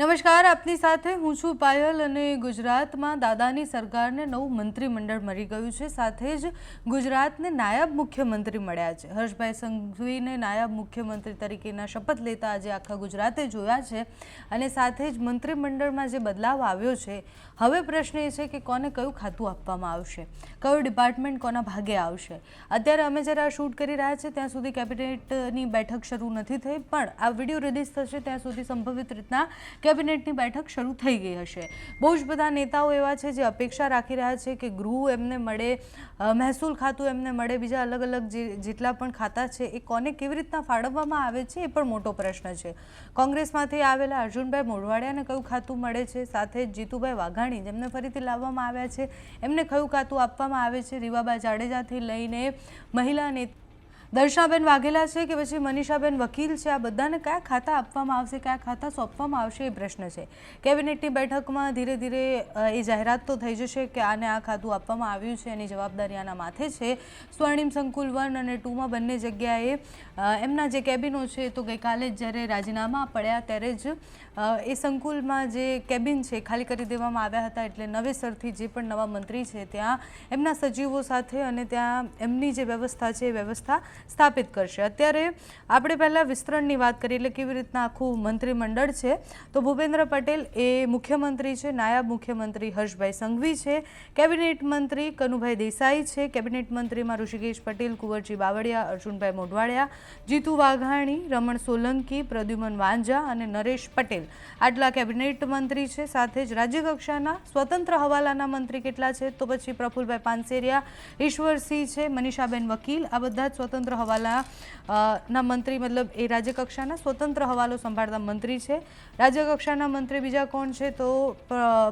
નમસ્કાર, આપની સાથે હું છું પાયલ અને ગુજરાતમાં દાદાની સરકારને નવું મંત્રીમંડળ મળી ગયું છે. સાથે જ ગુજરાતને નાયબ મુખ્યમંત્રી મળ્યા છે. હર્ષભાઈ સંઘવીને નાયબ મુખ્યમંત્રી તરીકેના શપથ લેતા આજે આખા ગુજરાતે જોયા છે અને સાથે જ મંત્રીમંડળમાં જે બદલાવ આવ્યો છે, હવે પ્રશ્ન એ છે કે કોને કયું ખાતું આપવામાં આવશે? કયું ડિપાર્ટમેન્ટ કોના ભાગે આવશે? અત્યારે અમે જ્યારે આ શૂટ કરી રહ્યા છીએ, ત્યાં સુધી કેબિનેટની બેઠક શરૂ નથી થઈ, પણ આ વીડિયો રિલીઝ થશે ત્યાં સુધી સંભવિત રીતના કેબિનેટની બેઠક શરૂ થઈ ગઈ હશે. બહુ જ બધા નેતાઓ એવા છે જે અપેક્ષા રાખી રહ્યા છે કે ગૃહ એમને મળે મહેસૂલ ખાતું એમને મળે, બીજા અલગ અલગ જેટલા પણ ખાતા છે એ કોને કેવી રીતના ફાળવવામાં આવે છે એ પણ મોટો પ્રશ્ન છે. કોંગ્રેસમાંથી આવેલા અર્જુનભાઈ મોઢવાડિયાને કયું ખાતું મળે છે? સાથે જ જીતુભાઈ વાઘાણી જેમને ફરીથી લાવવામાં આવ્યા છે. એમને કયું ખાતું આપવામાં આવે છે? રીવાબા જાડેજાથી લઈને મહિલા નેતા દર્શનાબેન વાઘેલા છે કે પછી મનીષાબેન વકીલ છે? આ બધાને કયા ખાતા આપવામાં આવશે, કયા ખાતા સોંપવામાં આવશે એ પ્રશ્ન છે. કેબિનેટની બેઠકમાં ધીરે ધીરે એ જાહેરાત તો થઈ જશે કે આને આ ખાતું આપવામાં આવ્યું છે, એની જવાબદારી આના માથે છે. સ્વર્ણિમ સંકુલ વન અને ટુમાં બંને જગ્યાએ એમના જે કેબિનો છે તો ગઈકાલે જ જ્યારે રાજીનામા પડ્યા ત્યારે જ એ સંકુલમાં જે કેબિન છે ખાલી કરી દેવામાં આવ્યા હતા એટલે નવેસરથી જે પણ નવા મંત્રી છે ત્યાં એમના સચિવો સાથે અને ત્યાં એમની જે વ્યવસ્થા છે એ વ્યવસ્થા સ્થાપિત કરશે. અત્યારે આપણે પહેલાં વિસ્તરણની વાત કરીએ એટલે કેવી રીતના આખું મંત્રીમંડળ છે. તો ભૂપેન્દ્ર પટેલ એ મુખ્યમંત્રી છે, નાયબ મુખ્યમંત્રી હર્ષભાઈ સંઘવી છે, કેબિનેટ મંત્રી કનુભાઈ દેસાઈ છે, કેબિનેટ મંત્રીમાં ઋષિકેશ પટેલ, કુંવરજી બાવળિયા, અર્જુનભાઈ મોઢવાડિયા, જીતુ વાઘાણી, રમણ સોલંકી, પ્રદ્યુમન વાંજા અને નરેશ પટેલ. આટલા કેબિનેટ મંત્રી છે, સાથે જ રાજ્યકક્ષાના સ્વતંત્ર હવાલાના મંત્રી કેટલા છે? તો પછી પ્રફુલભાઈ પાનસેરિયા, ઈશ્વરસિંહ છે, મનીષાબેન વકીલ, આ બધા જ સ્વતંત્ર હવાલા ના મંત્રી મતલબ એ રાજ્યકક્ષાના સ્વતંત્ર હવાલો સંભાળતા મંત્રી છે. રાજ્યકક્ષાના મંત્રી બીજા કોણ છે? તો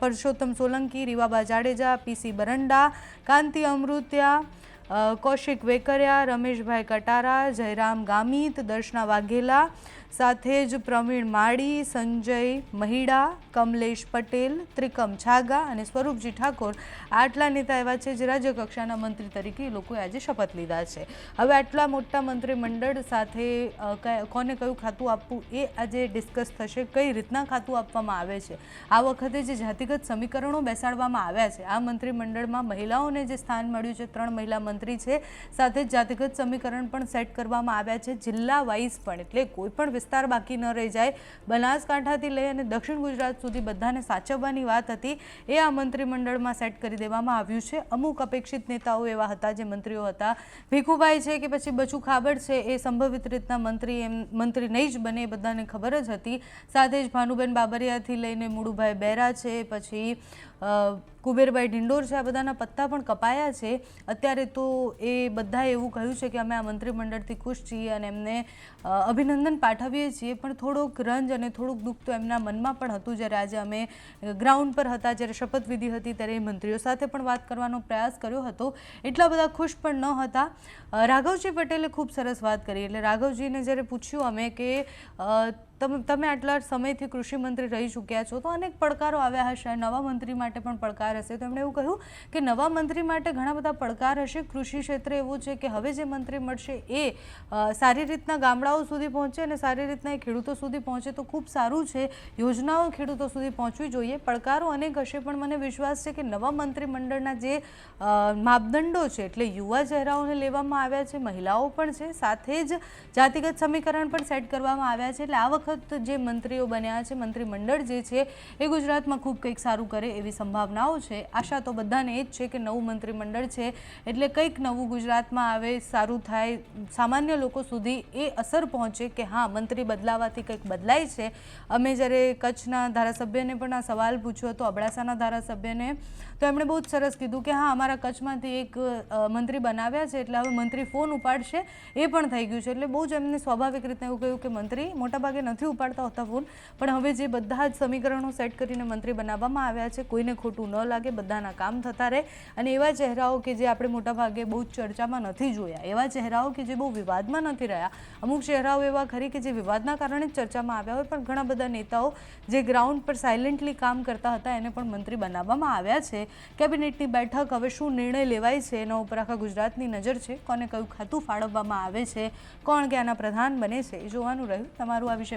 પરસોત્તમ સોલંકી, રીવાબા જાડેજા પીસી બરંડા, કાંતિ અમૃત્યા કૌશિક વેકરિયા, રમેશભાઈ કટારા, જયરામ ગામિત, દર્શના વાઘેલા, સાથે જ પ્રવીણ માળી, સંજય મહિડા, કમલેશ પટેલ, ત્રિકમ છાગા અને સ્વરૂપજી ઠાકોર. આટલા નેતા એવા છે જે રાજ્યકક્ષાના મંત્રી તરીકે એ લોકોએ આજે શપથ લીધા છે. હવે આટલા મોટા મંત્રીમંડળ સાથે કોને કયું ખાતું આપવું એ આજે ડિસ્કસ થશે. કઈ રીતના ખાતું આપવામાં આવે છે? આ વખતે જે જાતિગત સમીકરણો બેસાડવામાં આવ્યા છે, આ મંત્રીમંડળમાં મહિલાઓને જે સ્થાન મળ્યું છે, ત્રણ મહિલા મંત્રી છે. સાથે જાતિગત સમીકરણ પણ સેટ કરવામાં આવ્યા છે. જિલ્લા વાઇઝ પણ એટલે કોઈ પણ વિસ્તાર બાકી ન રહી જાય. બનાસકાંઠાથી લઈ અને દક્ષિણ ગુજરાત સુધી બધાને સાચવવાની વાત હતી. એ આ મંત્રીમંડળમાં સેટ કરી દેવામાં આવ્યું છે. અમુક અપેક્ષિત નેતાઓ એવા હતા જે મંત્રીઓ હતા. ભીખુભાઈ છે કે પછી બચુ ખાબડ છે એ સંભવિત રીતના મંત્રી એમ, મંત્રી નહીં જ બને એ બધાને ખબર જ હતી. સાથે જ ભાનુબેન બાબરિયાથી લઈને મુળુભાઈ બેરા છે. પછી કુબેરભાઈ ઢિંડોર છે, આ બધાના પત્તા પણ કપાયા છે. અત્યારે તો એ બધાએ એવું કહ્યું છે કે અમે આ મંત્રીમંડળથી ખુશ છીએ અને એમને અભિનંદન પાઠવીએ છીએ. પણ થોડોક રંજ અને થોડુંક દુઃખ તો એમના મનમાં પણ હતું. જ્યારે આજે અમે ગ્રાઉન્ડ પર હતા, જ્યારે શપથવિધિ હતી, ત્યારે મંત્રીઓ સાથે પણ વાત કરવાનો પ્રયાસ કર્યો હતો. એટલા બધા ખુશ પણ ન હતા. રાઘવજી પટેલે ખૂબ સરસ વાત કરી. એટલે રાઘવજીને જ્યારે પૂછ્યું અમે કે તમે તમે આટલા સમયથી કૃષિ મંત્રી રહી ચૂક્યા છો, તો અનેક પડકારો આવ્યા હશે. નવા મંત્રી માટે પણ પડકાર હશે. તો એમણે એવું કહ્યું કે નવા મંત્રી માટે ઘણા બધા પડકાર હશે. કૃષિ ક્ષેત્રે એવું છે કે હવે જે મંત્રી મળશે એ સારી રીતના ગામડાઓ સુધી પહોંચે અને સારી રીતના એ ખેડૂતો સુધી પહોંચે તો ખૂબ સારું છે. યોજનાઓ ખેડૂતો સુધી પહોંચવી જોઈએ. પડકારો અનેક હશે, પણ મને વિશ્વાસ છે કે નવા મંત્રીમંડળના જે માપદંડો છે, એટલે યુવા ચહેરાઓને લેવામાં આવ્યા છે, મહિલાઓ પણ છે. સાથે જ જાતિગત સમીકરણ પણ સેટ કરવામાં આવ્યા છે. એટલે આ વખત જે મંત્રીઓ બન્યા છે, મંત્રીમંડળ જે છે, એ ગુજરાતમાં ખૂબ કંઈક સારું કરે એવી સંભાવનાઓ છે. આશા તો બધાને એ જ છે કે નવું મંત્રીમંડળ છે, એટલે કંઈક નવું ગુજરાતમાં આવે, સારું થાય, સામાન્ય લોકો સુધી એ અસર પહોંચે કે હા, મંત્રી બદલાવાથી કંઈક બદલાય છે. અમે જ્યારે કચ્છના ધારાસભ્યને પણ આ સવાલ પૂછ્યો હતો, અબડાસાના ધારાસભ્યને, તો એમણે બહુ જ સરસ કીધું કે હા, અમારા કચ્છમાંથી એક મંત્રી બનાવ્યા છે, એટલે હવે મંત્રી ફોન ઉપાડશે, એ પણ થઈ ગયું છે. એટલે બહુ જ એમને સ્વાભાવિક રીતે એવું કહ્યું કે મંત્રી, મોટાભાગે નથી ઉપાડતા હોતા ફોન પણ હવે જે બધા જ સમીકરણો સેટ કરીને મંત્રી બનાવવામાં આવ્યા છે, કોઈને ખોટું ન લાગે, બધાના કામ થતા રહે. અને એવા ચહેરાઓ કે જે આપણે મોટાભાગે બહુ જ ચર્ચામાં નથી જોયા, એવા ચહેરાઓ કે જે બહુ વિવાદમાં નથી રહ્યા. અમુક ચહેરાઓ એવા ખરી કે જે વિવાદના કારણે જ ચર્ચામાં આવ્યા હોય, પણ ઘણા બધા નેતાઓ જે ગ્રાઉન્ડ પર સાયલેન્ટલી કામ કરતા હતા, એને પણ મંત્રી બનાવવામાં આવ્યા છે. કેબિનેટની બેઠક હવે શું નિર્ણય લેવાય છે, એના ઉપર આખા ગુજરાતની નજર છે. કોને કયું ખાતું ફાળવવામાં આવે છે, કોણ કે આના પ્રધાન બને છે, એ જોવાનું રહ્યું. તમારું આ વિશે